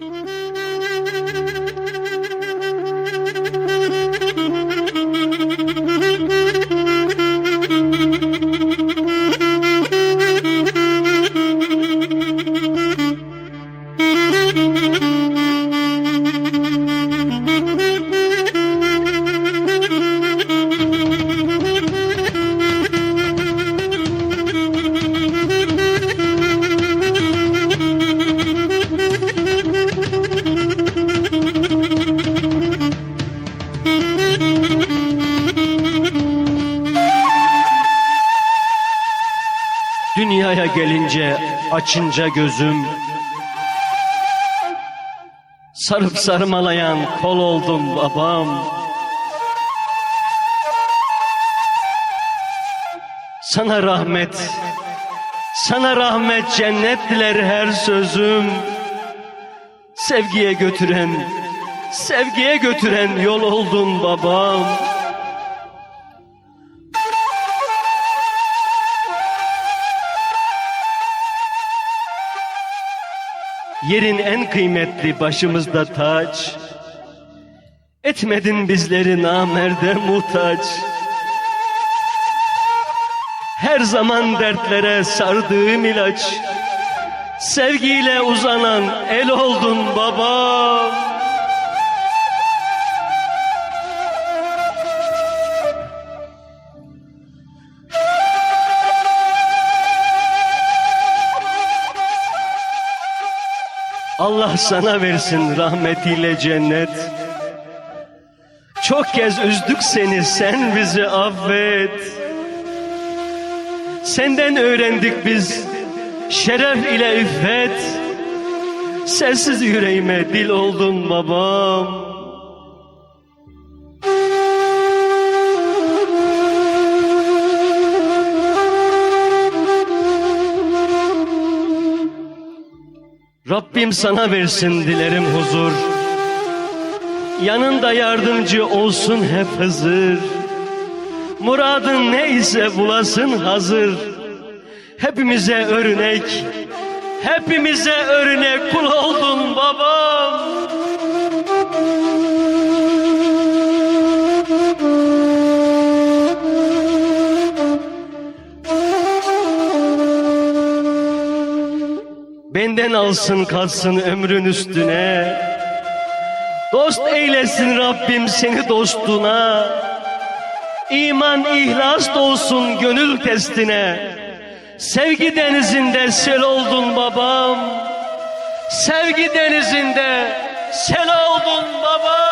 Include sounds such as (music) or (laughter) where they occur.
Mm-hmm. (laughs) Dünyaya gelince açınca gözüm. Sarıp sarmalayan kol oldum babam. Sana rahmet Sana rahmet cennet her sözüm. Sevgiye götüren Sevgiye götüren yol oldun babam Yerin en kıymetli başımızda taç. Etmedin bizleri namerde muhtaç. Her zaman dertlere sardığım ilaç. Sevgiyle uzanan el oldun babam. Allah sana versin rahmetiyle cennet. Çok kez üzdük seni sen bizi affet. Senden öğrendik biz şeref ile iffet. Sensiz yüreğime dil oldun babam. Rabbim sana versin dilerim huzur. Yanında yardımcı olsun hep Hızır. Muradın ne ise bulasın hazır. Hepimize örnek, hepimize örnek kul oldun babam. Benden alsın kalsın ömrün üstüne. Dost eylesin Rabbim seni dostuna. İman ihlas dolsun gönül testine. Sevgi denizinde sel oldun babam. Sevgi denizinde sel oldun babam.